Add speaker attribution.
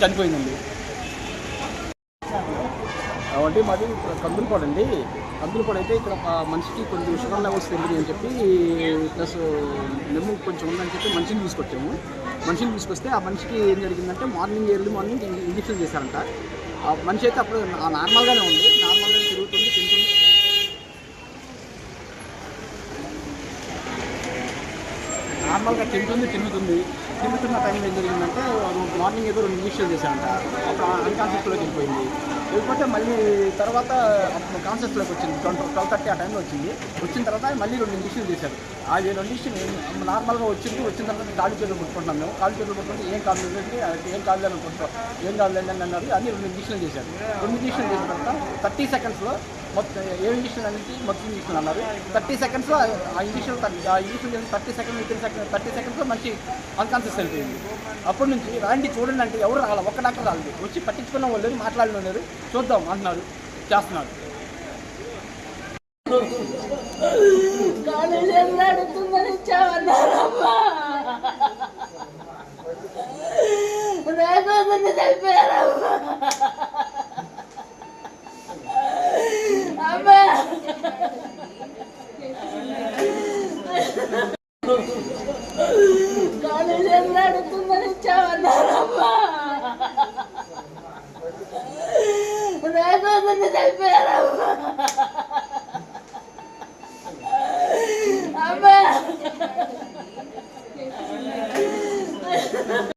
Speaker 1: చనిపోయిందండి. కాబట్టి మాది కందులపాడు అండి. కందులపాడు అయితే ఇక్కడ మనిషికి కొంచెం షుగర్ లెవెల్స్ పెరిగింది అని చెప్పి ప్లస్ నెమ్ము కొంచెం ఉందని చెప్పి మనిషిని తీసుకొచ్చాము. మనిషిని తీసుకొస్తే ఆ మనిషికి ఏం జరిగిందంటే మార్నింగ్ ఎర్లీ మార్నింగ్ ఇంజక్షన్ చేశారంట. మనిషి అయితే అప్పుడు నార్మల్గానే ఉంది నార్మల్గానే తిరుగుతుంది తింటుంది నార్మల్గా తింటుంది తిరుగుతుంది తిరుగుతున్న టైంలో ఏం జరిగిందంటే మార్నింగ్ ఏదో రెండు ఇంజక్షన్ చేశాడంట. అప్పుడు అన్కాన్షియస్లోకి వెళ్ళిపోయింది. వెళ్ళిపోతే మళ్ళీ తర్వాత కాన్షియస్లోకి వచ్చింది. ట్వంటీ ట్వెల్వ్ థర్టీ ఆ టైంలో వచ్చింది. వచ్చిన తర్వాత మళ్ళీ రెండు ఇంజక్షన్ చేశారు ఆ రెండు ఇంజక్షన్ నార్మల్గా వచ్చింది. వచ్చిన తర్వాత కాలు చేతులు కొట్టుకుంటున్నాం మేము. కాలు చేతులు కొట్టుకుంటే ఏం కాదు అంటే ఏం కాదు అని ఏం కాదు అని అన్నారు. అన్ని రెండు ఇంజక్షన్ చేశారు రెండు ఇంజక్షన్ చేసిన తర్వాత థర్టీ సెకండ్స్లో మొత్తం ఏ ఇంజక్షన్ అనేది మొత్తం ఇంజక్షన్ అన్నారు. థర్టీ సెకండ్స్లో ఆ ఇంజక్షన్ ఆ ఇంజక్షన్ చేసిన thirty second thirty second thirty సెకండ్స్లో మంచి అన్కాన్షియస్ అయిపోయింది. అప్పటి నుంచి రాండి చూడండి అంటే ఎవరు రావాలి ఒక్క డాక్టర్ రాలేదు. వచ్చి పట్టించుకున్న వాళ్ళు లేరు మాట్లాడిన లేరు చూద్దాం అంటున్నారు చేస్తున్నారు.
Speaker 2: చనిపోయారమ్మా. కాలేజీ ఎల్లాడుతుందని ఇచ్చామన్నారమ్మా రాజోదని అమ్మా!